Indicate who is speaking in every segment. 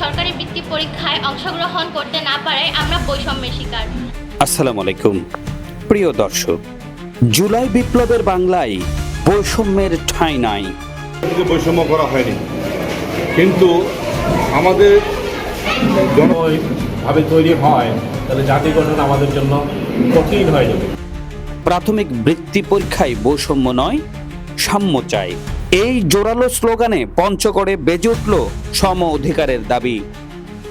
Speaker 1: সরকারি বৃত্তি পরীক্ষায় অংশগ্রহণ করতে না পারায় আমরা বৈষম্যের শিকার।
Speaker 2: আসসালামু আলাইকুম। প্রিয় দর্শক জুলাই বিপ্লবের বাংলায় বৈষম্যের ঠাঁই নাই।
Speaker 3: বৈষম্য করা হয়নি। কিন্তু আমাদের
Speaker 4: ভাবে তৈরি হয় তাহলে জাতি গঠন আমাদের জন্য কঠিন হয়ে যাবে।
Speaker 2: প্রাথমিক বৃত্তি পরীক্ষায় বৈষম্য নয় সাম্য চাই। এই জোরালো স্লোগানে পঞ্চগড়ে বেজে উঠল সম অধিকারের দাবি।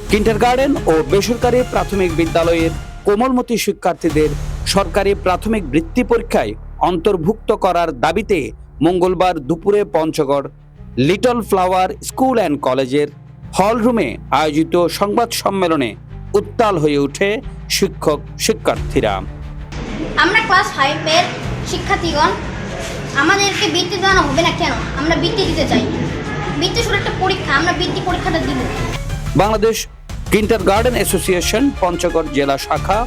Speaker 2: কিন্টারগার্ডেন ও বেসরকারি প্রাথমিক বিদ্যালয়ের কোমলমতি শিক্ষার্থীদের সরকারি প্রাথমিক বৃত্তি পরীক্ষায় অন্তর্ভুক্ত করার দাবিতে মঙ্গলবার দুপুরে Panchagarh little flower school and কলেজের হলরুমে আয়োজিত সংবাদ সম্মেলনে উত্তাল হয়ে ওঠে শিক্ষক শিক্ষার্থীরা
Speaker 5: আমরা ক্লাস ফাইভের শিক্ষার্থীগণ আমাদেরকে বৃত্তি দেওয়ানো হবে না কেন? আমরা বৃত্তি দিতে চাই। বৃত্তি শুধু একটা পরীক্ষা আমরা বৃত্তি পরীক্ষাটা দিব।
Speaker 2: Bangladesh kindergarten association Panchagarh জেলা শাখা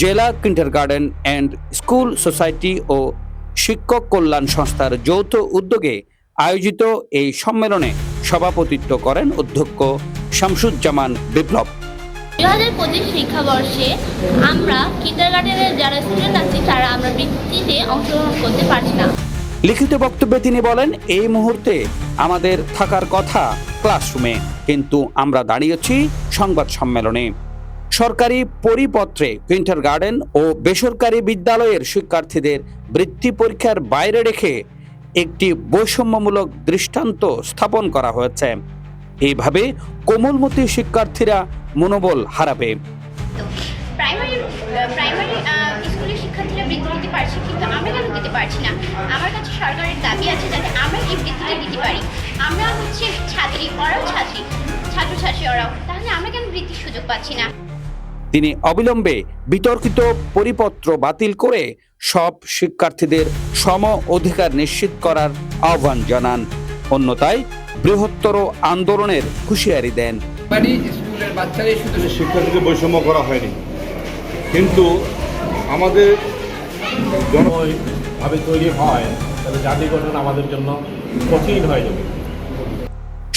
Speaker 2: জেলা kindergarten and school society ও শিক্ষক কল্যাণ সংস্থার যৌথ উদ্যোগে আয়োজিত এই সম্মেলনে সভাপতিত্ব করেন অধ্যক্ষ শামসুজ্জামান বিপ্লব।
Speaker 1: দু হাজার পঁচিশ শিক্ষাবর্ষে আমরা কিন্ডারগার্ডেনের যারা স্টুডেন্ট আছি তারা আমরা বৃত্তিতে অংশগ্রহণ করতে পারছি না।
Speaker 2: লিখিত বক্তব্যে তিনি বলেন, এই মুহূর্তে আমাদের থাকার কথা ক্লাসরুমে, কিন্তু আমরা দাঁড়িয়েছি সংবাদ সম্মেলনে। সরকারি পরিপত্রে, কিন্টার গার্ডেন ও বেসরকারি বিদ্যালয়ের শিক্ষার্থীদের বৃত্তি পরীক্ষার বাইরে রেখে একটি বৈষম্যমূলক দৃষ্টান্ত স্থাপন করা হয়েছে। এইভাবে কোমলমতি শিক্ষার্থীরা মনোবল হারাবে।
Speaker 1: প্রাইমারি প্রাইমারি স্কুলের শিক্ষার্থীরা বৃত্তি পারছে, কিন্তু আমরা পারছি না। আমার কাছে সরকারের দাবি আছে যাতে আমরা এই বৃত্তিটা দিতে পারি। আমরা হচ্ছে ছাত্রী ওরাও ছাত্রী ছাত্রছাত্রী ওরাও। তাহলে আমরা কেন বৃত্তির সুযোগ পাচ্ছি না?
Speaker 2: তিনি অবিলম্বে বিতর্কিত পরিপত্র বাতিল করে সব শিক্ষার্থীদের সম অধিকার নিশ্চিত করার আহ্বান জানান। অন্যথায় বৃহত্তর আন্দোলনের হুঁশিয়ারি দেন।
Speaker 6: বাড়ি স্কুলের বাচ্চারাই শুধু
Speaker 3: শিক্ষা বৈষম্য করা হয়নি। কিন্তু আমাদের
Speaker 4: ভাবে তৈরি হয়, তাহলে জাতি গঠন আমাদের জন্য কঠিন হয়ে যাবে।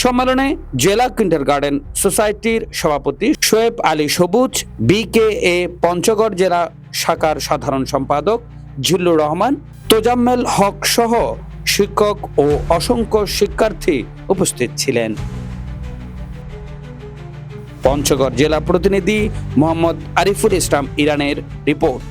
Speaker 2: সম্মেলনে জেলা কিন্ডার গার্ডেন সোসাইটির সভাপতি শোয়েব আলী সবুজ, বিকেএ পঞ্চগড় জেলা শাখার সাধারণ সম্পাদক জিল্লুর রহমান, তোজাম্মেল হক সহ শিক্ষক ও অসংখ্য শিক্ষার্থী উপস্থিত ছিলেন। পঞ্চগড় জেলা প্রতিনিধি মোহাম্মদ আরিফুল ইসলাম ইরানের রিপোর্ট।